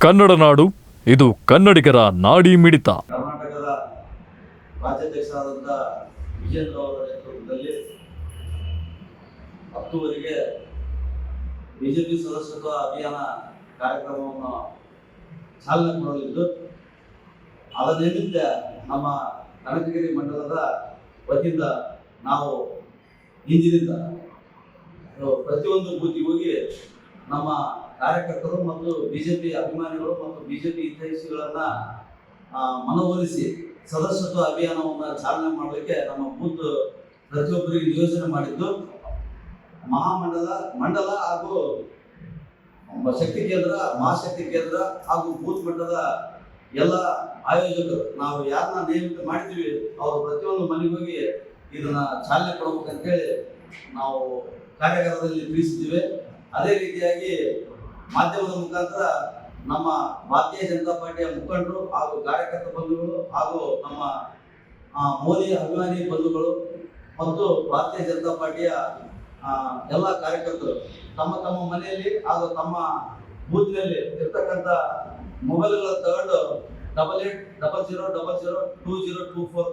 ಕನ್ನಡ ನಾಡು, ಇದು ಕನ್ನಡಿಗರ ನಾಡಿ ಮಿಡಿತ. ಕರ್ನಾಟಕದ ರಾಜ್ಯಾಧ್ಯಕ್ಷರಾದಂಥ ವಿಜೇಂದ್ರ ಅವರ ನೇತೃತ್ವದಲ್ಲಿ ಹತ್ತುವರೆಗೆ ಬಿಜೆಪಿ ಸದಸ್ಯತ್ವ ಅಭಿಯಾನ ಕಾರ್ಯಕ್ರಮವನ್ನು ಚಾಲನೆ ಮಾಡಲಿದ್ದು ನಿಮಿತ್ತ ನಮ್ಮ ಕನಕಗಿರಿ ಮಂಡಲದ ವತಿಯಿಂದ ನಾವು ಇಂದಿನಿಂದ ಪ್ರತಿಯೊಂದು ಬೂತಿಗೆ ಹೋಗಿ ನಮ್ಮ ಕಾರ್ಯಕರ್ತರು ಮತ್ತು ಬಿಜೆಪಿ ಅಭಿಮಾನಿಗಳು ಮತ್ತು ಬಿಜೆಪಿ ಹಿತೈಷಿಗಳನ್ನ ಮನವೊಲಿಸಿ ಸದಸ್ಯತ್ವ ಅಭಿಯಾನವನ್ನು ಚಾಲನೆ ಮಾಡಲಿಕ್ಕೆ ನಮ್ಮ ಬೂತ್ ಪ್ರತಿಯೊಬ್ಬರಿಗೆ ನಿಯೋಜನೆ ಮಾಡಿದ್ದು ಮಹಾಮಂಡಲ, ಮಂಡಲ ಹಾಗೂ ಶಕ್ತಿ ಕೇಂದ್ರ, ಮಹಾಶಕ್ತಿ ಕೇಂದ್ರ ಹಾಗೂ ಬೂತ್ ಮಟ್ಟದ ಎಲ್ಲ ಆಯೋಜಕರು. ನಾವು ಯಾರನ್ನ ನೇಮಿತ ಮಾಡಿದ್ದೀವಿ, ಅವರು ಪ್ರತಿಯೊಂದು ಮನೆಗೆ ಹೋಗಿ ಇದನ್ನ ಚಾಲನೆ ಕೊಡ್ಬೇಕಂತೇಳಿ ನಾವು ಕಾರ್ಯಾಗಾರದಲ್ಲಿ ತಿಳಿಸಿದ್ದೀವಿ. ಅದೇ ರೀತಿಯಾಗಿ ಮಾಧ್ಯಮದ ಮುಖಾಂತರ ನಮ್ಮ ಭಾರತೀಯ ಜನತಾ ಪಾರ್ಟಿಯ ಮುಖಂಡರು ಹಾಗೂ ಕಾರ್ಯಕರ್ತ ಬಂಧುಗಳು ಹಾಗೂ ನಮ್ಮ ಮೋದಿ ಅಭಿಮಾನಿ ಬಂಧುಗಳು ಮತ್ತು ಭಾರತೀಯ ಜನತಾ ಪಾರ್ಟಿಯ ಎಲ್ಲ ಕಾರ್ಯಕರ್ತರು ತಮ್ಮ ತಮ್ಮ ಮನೆಯಲ್ಲಿ ಹಾಗೂ ತಮ್ಮ ಬೂತ್ನಲ್ಲಿ ಇರ್ತಕ್ಕಂಥ ಮೊಬೈಲ್ಗಳನ್ನು ತಗೊಂಡು double eight double zero double zero two zero two four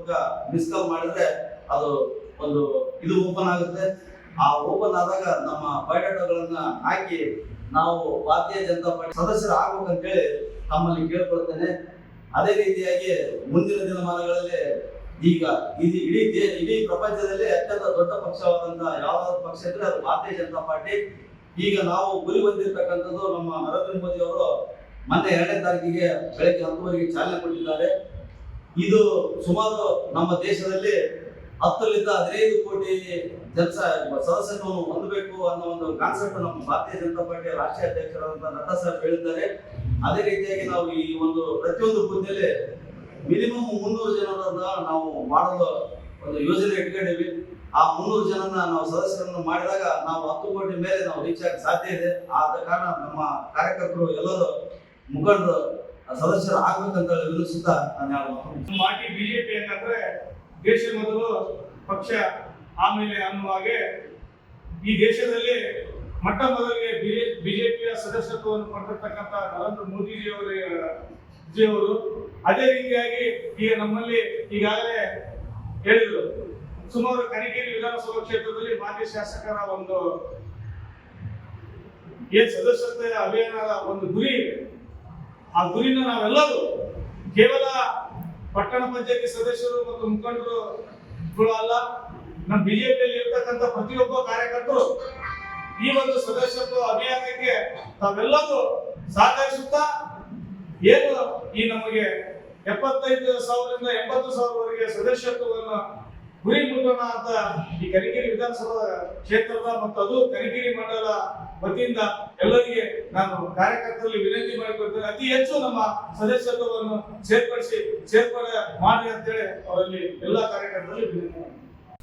miss call ಮಾಡಿದ್ರೆ ಅದು ಒಂದು, ಇದು ಓಪನ್ ಆಗುತ್ತೆ. ಆ ಓಪನ್ ಆದಾಗ ನಮ್ಮ ಬಯೋಡಾಟಾಗಳನ್ನ ಹಾಕಿ ನಾವು ಭಾರತೀಯ ಜನತಾ ಪಾರ್ಟಿ ಸದಸ್ಯರು ಆಗ್ಬೇಕಂತೇಳಿ ತಮ್ಮಲ್ಲಿ ಕೇಳ್ಕೊಳ್ತೇನೆ. ಅದೇ ರೀತಿಯಾಗಿ ಮುಂದಿನ ದಿನಮಾನಗಳಲ್ಲಿ ಈಗ ಇದು ಇಡೀ ದೇಶ ಇಡೀ ಪ್ರಪಂಚದಲ್ಲಿ ಅತ್ಯಂತ ದೊಡ್ಡ ಪಕ್ಷವಾದಂತಹ ಯಾವ್ದಾದ್ರು ಪಕ್ಷ ಇದ್ರೆ ಅದು ಭಾರತೀಯ ಜನತಾ ಪಾರ್ಟಿ. ಈಗ ನಾವು ಗುರಿ ಹೊಂದಿರತಕ್ಕಂಥದ್ದು ನಮ್ಮ ನರೇಂದ್ರ ಮೋದಿ ಅವರು ಮೊನ್ನೆ ಎರಡನೇ ತಾರೀಕಿಗೆ ಬೆಳಗ್ಗೆ ಹತ್ತುವರೆಗೆ ಚಾಲನೆ ಕೊಟ್ಟಿದ್ದಾರೆ. ಇದು ಸುಮಾರು ನಮ್ಮ ದೇಶದಲ್ಲಿ ಹತ್ತರಿಂದ ಹದಿನೈದು ಕೋಟಿ ಜನಸ ಸದಸ್ಯತ್ವವನ್ನು ಹೊಂದಬೇಕು ಅನ್ನೋ ಒಂದು ಕಾನ್ಸೆಪ್ಟ್ ನಮ್ಮ ಭಾರತೀಯ ಜನತಾ ಪಾರ್ಟಿಯ ರಾಷ್ಟ್ರೀಯ ಅಧ್ಯಕ್ಷರಾದಂತಹ ನಡ್ಡಾ ಸಾಹೇಬ್ ಹೇಳಿದ್ದಾರೆ. ಅದೇ ರೀತಿಯಾಗಿ ನಾವು ಈ ಒಂದು ಪ್ರತಿಯೊಂದು ಬೂತ್ನಲ್ಲಿ ಮಿನಿಮಮ್ ಮುನ್ನೂರು ಜನರನ್ನ ನಾವು ಮಾಡಲು ಒಂದು ಯೋಜನೆ ಇಟ್ಕೊಂಡಿವಿ ಆ ಮುನ್ನೂರು ಜನನ ನಾವು ಸದಸ್ಯರನ್ನು ಮಾಡಿದಾಗ ನಾವು ಹತ್ತು ಕೋಟಿ ಮೇಲೆ ನಾವು ರೀಚ್ ಆಗ ಸಾಧ್ಯ ಇದೆ. ಆದ ಕಾರಣ ನಮ್ಮ ಕಾರ್ಯಕರ್ತರು ಎಲ್ಲರೂ ಮುಖಂಡರು, ಸದಸ್ಯರು ಆಗ್ಬೇಕಂತ ವಿನಿಸುತ್ತಾ ನಾನು ಪಾರ್ಟಿ ಬಿಜೆಪಿ ಅಂತಂದ್ರೆ ದೇಶ ಮೊದಲು ಪಕ್ಷ ಆಮೇಲೆ ಅನ್ನುವ ಹಾಗೆ ಈ ದೇಶದಲ್ಲಿ ಮೊಟ್ಟ ಮೊದಲಿಗೆ ಬಿಜೆಪಿಯ ಸದಸ್ಯತ್ವವನ್ನು ಪಡೆದಿರ್ತಕ್ಕಂಥ ನರೇಂದ್ರ ಮೋದಿಜಿಯವರು ಜಿಯವರು ಅದೇ ರೀತಿಯಾಗಿ ಈಗ ನಮ್ಮಲ್ಲಿ ಈಗಾಗಲೇ ಹೇಳಿದರು. ಸುಮಾರು ಕನಗಿರಿ ವಿಧಾನಸಭಾ ಕ್ಷೇತ್ರದಲ್ಲಿ ಮಾಜಿ ಶಾಸಕರ ಒಂದು ಏನ್ ಸದಸ್ಯತೆ ಅಭಿಯಾನದ ಒಂದು ಗುರಿ ಇದೆ. ಆ ಗುರಿನ ನಾವೆಲ್ಲರೂ ಕೇವಲ ಪಟ್ಟಣ ಪಂಚಾಯತಿ ಸದಸ್ಯರು ಮತ್ತು ಮುಖಂಡರು ಅಲ್ಲ ನಮ್ಮ ಬಿಜೆಪಿಯಲ್ಲಿ ಇರ್ತಕ್ಕಂಥ ಪ್ರತಿಯೊಬ್ಬ ಕಾರ್ಯಕರ್ತರು ಈ ಒಂದು ಸದಸ್ಯತ್ವ ಅಭಿಯಾನಕ್ಕೆ ತಾವೆಲ್ಲರೂ ಸಹಕರಿಸುತ್ತಾ ಏನು ಈ ನಮಗೆ ಎಪ್ಪತ್ತೈದು ಸಾವಿರದಿಂದ ಎಂಬತ್ತು ಸಾವಿರವರೆಗೆ ಸದಸ್ಯತ್ವವನ್ನು ಗುರಿ ಮುಟ್ಟೋಣ ಅಂತ ಈ ಕರಿಗಿರಿ ವಿಧಾನಸಭಾ ಕ್ಷೇತ್ರದ ಮತ್ತು ಅದು ಕರಿಗಿರಿ ಮಂಡಲ ವತಿಯಿಂದ ಎಲ್ಲರಿಗೆ ನಾನು ಕಾರ್ಯಕರ್ತರಲ್ಲಿ ವಿನಂತಿ ಮಾಡಿಕೊಳ್ತೇನೆ ಅತಿ ಹೆಚ್ಚು ನಮ್ಮ ಸದಸ್ಯತ್ವವನ್ನು ಸೇರ್ಪಡಿಸಿ, ಸೇರ್ಪಡೆ ಮಾಡಿ ಅಂತೇಳಿ ಅವರಲ್ಲಿ ಎಲ್ಲ ಕಾರ್ಯಕರ್ತರಲ್ಲಿ ವಿನಂತಿ.